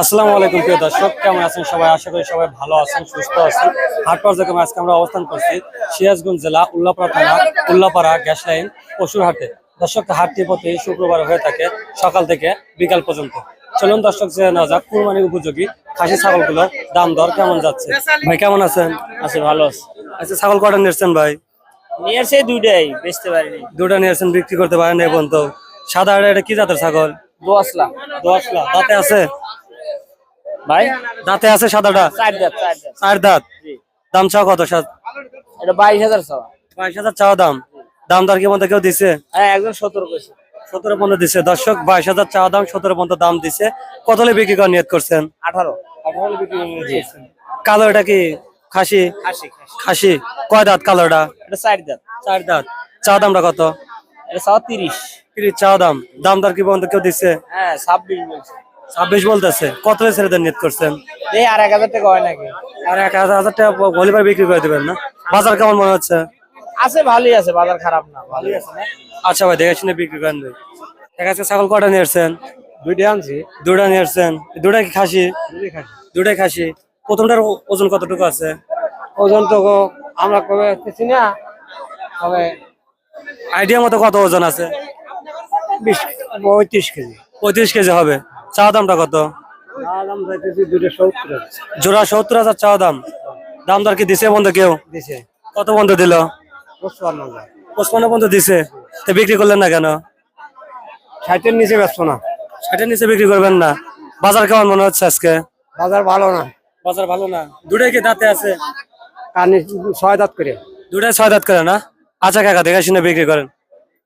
আসসালামু আলাইকুম প্রিয় দর্শক কেমন আছেন সবাই? আশা করি সবাই ভালো আছেন সুস্থ আছেন। হাট পর্যায়ে আজকে আমরা অবস্থান করছি? সিরাজগঞ্জ জেলা উল্লাপাড়া থানা উল্লাপাড়া গ্যাস লাইন পশুর হাটে দর্শক হাটটি প্রতি শুক্রবার হয়ে থাকে সকাল থেকে বিকাল পর্যন্ত। চলুন দর্শক যে না যাক কুরবানি উপযোগী খাসি ছাগলগুলোর দাম দর কেমন যাচ্ছে? ভাই কেমন আছেন? আছে ভালো আছে। আচ্ছা ছাগল কটা নিয়েছেন ভাই? নিয়েছে আসে দুইটাই বেচতে পারিনি। দুটা নিয়েছেন বিক্রি করতে পারেন এই পর্যন্ত। সাদা এটা কি জাতের ছাগল? দশ লাখ দাঁতে আছে? ভাই দাঁতে আছে সাদাটা? চার দাঁত চার দাঁত। দাম চাও কত সাত? এটা বাইশ হাজার চাওয়া। বাইশ হাজার চাওয়া দাম। দাম দর কি মধ্যে কেউ দিছে? হ্যাঁ একজন সতেরো কইছে। সতেরো পর্যন্ত দিছে। দর্শক বাইশ হাজার চাওয়া দাম সতেরো পর্যন্ত দাম দিছে। কত বিক্রি করার নিয়ত করছেন? আঠারো। কালো এটা কি খাসি? খাসি কয় দাঁত কালো এটা এটা চার দাঁত। চার দাঁত। চাওয়া দামটা কত? এটা চাওয়া তিরিশ। তিরিশ চাওয়া দাম। দাম দর কি পর্যন্ত কেউ দিছে? হ্যাঁ ছাব্বিশ বলছে। ছাব্বিশ বলতেছে। কত ছেড়ে দেন করছেন? এই আর এক হাজার টাকা হয় নাকি? আর এক হাজার টাকা ভলিবার বিক্রি করে দিবেন না? বাজার কেমন মনে হচ্ছে? আছে ভালোই আছে বাজার খারাপ না ভালোই আছে না। আচ্ছা ভাই দেখে শুনে বিক্রি করেন ভাই। আছে ছাগল কটা নিয়ে আসছেন? দুইটা আনছি। দুটা নিয়ে আসছেন। দুটা কি খাসি? দুটাই খাসি। প্রথমটার ওজন কতটুকু আছে? ওজন তো আমরা কবে দেখছি না তবে আইডিয়া মতো কত ওজন আছে? বিশ পঁয়ত্রিশ কেজি। পঁয়ত্রিশ কেজি হবে। চা দামটা কত? জোড়া সত্তর হাজার চা দাম। দাম দর কি দিছে বন্ধু কেউ? দিছে। কত বন্ধু দিল? পঁচপান্ন বন্ধু দিছে। তো বিক্রি করলেন না কেন? ষাটের নিচে ব্যস্ত না। ষাটের নিচে বিক্রি করবেন না। বাজার কেমন মনে হচ্ছে আজকে? বাজার ভালো না। বাজার ভালো না। দুটাই কি দাঁতে আছে? কানে ছয় দাঁত করে। দুটাই ছয় দাঁত করে না? আচ্ছা কাকা দেখে শুনে বিক্রি করেন।